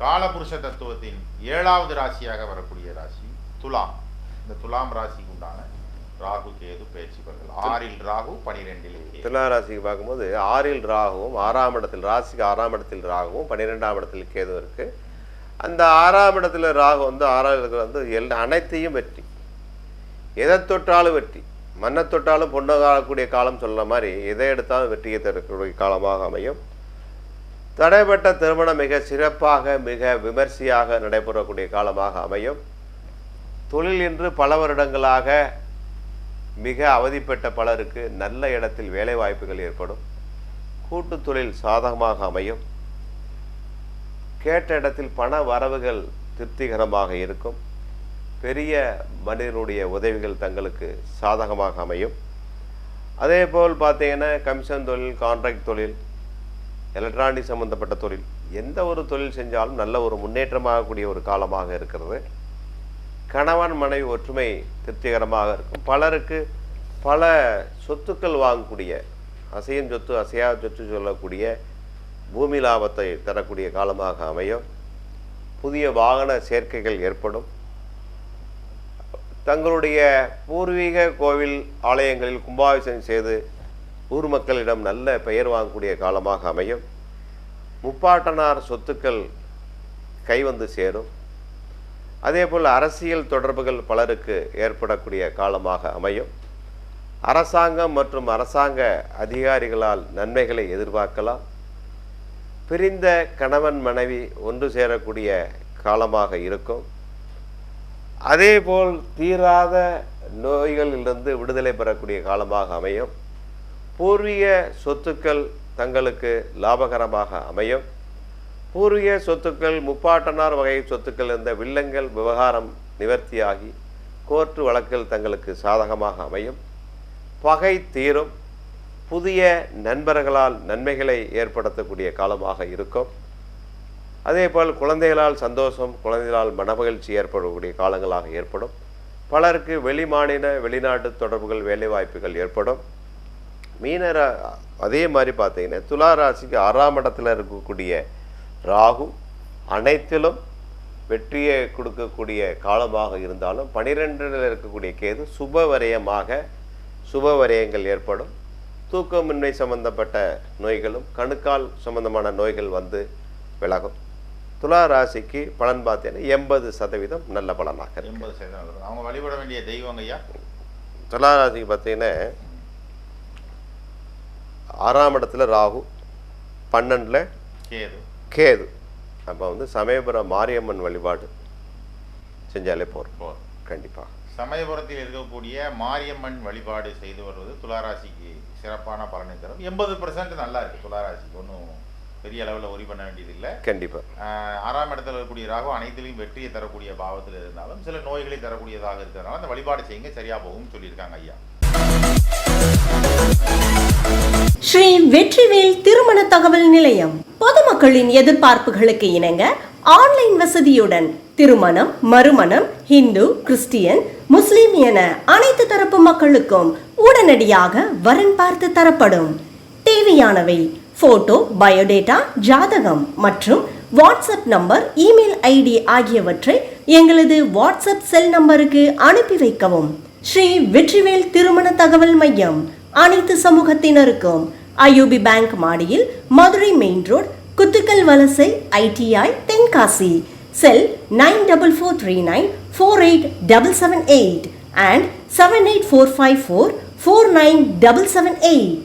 காலபுருஷ தத்துவத்தின் ஏழாவது ராசியாக வரக்கூடிய ராசி துலாம். இந்த துலாம் ராசிக்கு உண்டான ராகு கேது பயிற்சி பெறுதல் ஆறில் ராகு பனிரெண்டில் துலா ராசிக்கு பார்க்கும்போது ஆறில் ராகுவும் ஆறாம் இடத்தில் ராசிக்கு ஆறாம் இடத்தில் ராகுவும் பன்னிரெண்டாம் இடத்தில் கேது இருக்கு. அந்த ஆறாம் இடத்துல ராகு வந்து ஆறாம் இடத்துல வந்து எல் அனைத்தையும் வெற்றி. எதை தொட்டாலும் வெற்றி. மண்ணை தொட்டாலும் பொண்ணாகக்கூடிய காலம் சொல்ல மாதிரி எதை எடுத்தாலும் வெற்றியை தரக்கூடிய காலமாக அமையும். தடைப்பட்ட திருமணம் மிக சிறப்பாக மிக விமர்சையாக நடைபெறக்கூடிய காலமாக அமையும். தொழில் என்று பல வருடங்களாக மிக அவதிப்பட்ட பலருக்கு நல்ல இடத்தில் வேலை வாய்ப்புகள் ஏற்படும். கூட்டு தொழில் சாதகமாக அமையும். கேட்ட இடத்தில் பண வரவுகள் திருப்திகரமாக இருக்கும். பெரிய மனிதனுடைய உதவிகள் தங்களுக்கு சாதகமாக அமையும். அதே போல் பார்த்தீங்கன்னா கமிஷன் தொழில் கான்ட்ராக்ட் தொழில் எலக்ட்ரானிக் சம்பந்தப்பட்ட தொழில். எந்த ஒரு தொழில் செஞ்சாலும் நல்ல ஒரு முன்னேற்றமாகக்கூடிய ஒரு காலமாக இருக்கிறது. கணவன் மனைவி ஒற்றுமை திருப்திகரமாக இருக்கும். பலருக்கு பல சொத்துக்கள் வாங்கக்கூடிய அசையும் சொத்து அசையா சொத்து சொல்லக்கூடிய பூமி லாபத்தை தரக்கூடிய காலமாக அமையும். புதிய வாகன சேர்க்கைகள் ஏற்படும். தங்களுடைய பூர்வீக கோவில் ஆலயங்களில் கும்பாபிஷேகம் செய்து ஊர் மக்களிடம் நல்ல பெயர் வாங்கக்கூடிய காலமாக அமையும். முப்பாட்டனார் சொத்துக்கள் கைவந்து சேரும். அதேபோல் அரசியல் தொடர்புகள் பலருக்கு ஏற்படக்கூடிய காலமாக அமையும். அரசாங்கம் மற்றும் அரசாங்க அதிகாரிகளால் நன்மைகளை எதிர்பார்க்கலாம். பிரிந்த கணவன் மனைவி ஒன்று சேரக்கூடிய காலமாக இருக்கும். அதேபோல் தீராத நோய்களிலிருந்து விடுதலை பெறக்கூடிய காலமாக அமையும். பூர்வீக சொத்துக்கள் தங்களுக்கு லாபகரமாக அமையும். பூர்வீக சொத்துக்கள் முப்பாட்டனார் வகை சொத்துக்கள் இருந்த வில்லங்கள் விவகாரம் நிவர்த்தியாகி கோர்ட்டு வழக்கில் தங்களுக்கு சாதகமாக அமையும். பகை தீரும். புதிய நண்பர்களால் நன்மைகளை ஏற்படுத்தக்கூடிய காலமாக இருக்கும். அதேபோல் குழந்தைகளால் சந்தோஷம் குழந்தைகளால் மனமகிழ்ச்சி ஏற்படக்கூடிய காலங்களாக ஏற்படும். பலருக்கு வெளிமாநில வெளிநாட்டு தொடர்புகள் வேலைவாய்ப்புகள் ஏற்படும். மீனர அதே மாதிரி பார்த்தீங்கன்னா துலா ராசிக்கு ஆறாம் இடத்துல இருக்கக்கூடிய ராகு அனைத்திலும் வெற்றியை கொடுக்கக்கூடிய காலமாக இருந்தாலும் பனிரெண்டில் இருக்கக்கூடிய கேது சுப வரையமாக சுப வரையங்கள் ஏற்படும். தூக்கமின்மை சம்பந்தப்பட்ட நோய்களும் கணுக்கால் சம்பந்தமான நோய்கள் வந்து விலகும். துலா ராசிக்கு பலன் பார்த்தீங்கன்னா எண்பது சதவீதம் நல்ல பலனாக எண்பது சதவீதம். அவங்க வழிபட வேண்டிய தெய்வங்க ஐயா? துலா ராசிக்கு பார்த்தீங்கன்னா ஆறாம் இடத்துல ராகு பன்னெண்டில் கேது. கேது. அப்போ வந்து சமயபுரம் மாரியம்மன் வழிபாடு செஞ்சாலே போதும். கண்டிப்பாக சமயபுரத்தில் இருக்கக்கூடிய மாரியம்மன் வழிபாடு செய்து வருவது துளாராசிக்கு சிறப்பான பலனை தரும். எண்பது நல்லா இருக்கு துளாராசிக்கு. ஒன்றும் பெரிய அளவில் ஒரி பண்ண வேண்டியதில்லை. கண்டிப்பாக ஆறாம் இடத்துல இருக்கக்கூடிய ராகு அனைத்திலையும் வெற்றியை தரக்கூடிய பாவத்தில் இருந்தாலும் சில நோய்களை தரக்கூடியதாக இருக்கிறதுனால அந்த வழிபாடு செய்யுங்க. சரியா போகும்னு சொல்லியிருக்காங்க ஐயா. ஸ்ரீ வெற்றிவேல் திருமண தகவல் நிலையம். பொதுமக்களின் எதிர்பார்ப்புகளுக்கு இணங்க ஆன்லைன் வசதியுடன் திருமணம் மறுமணம் ஹிந்து கிறிஸ்டியன் முஸ்லிம் என அனைத்து தரப்பு மக்களுக்கும் உடனடியாக வரன் பார்த்து தரப்படும். தேவையானவை போட்டோ பயோடேட்டா ஜாதகம் மற்றும் வாட்ஸ்அப் நம்பர் இமெயில் ஐடி ஆகியவற்றை எங்களது வாட்ஸ்அப் செல் நம்பருக்கு அனுப்பி வைக்கவும். ஸ்ரீ வெற்றிவேல் திருமண தகவல் மையம். அனைத்து சமூகத்தினருக்கும் ஐயூபி பேங்க் மாடியில் Madurai main road Kuthukkal Valasai ITI Tenkasi. Cell nine double four three nine four eight double seven eight and seven eight four five four four nine double seven eight.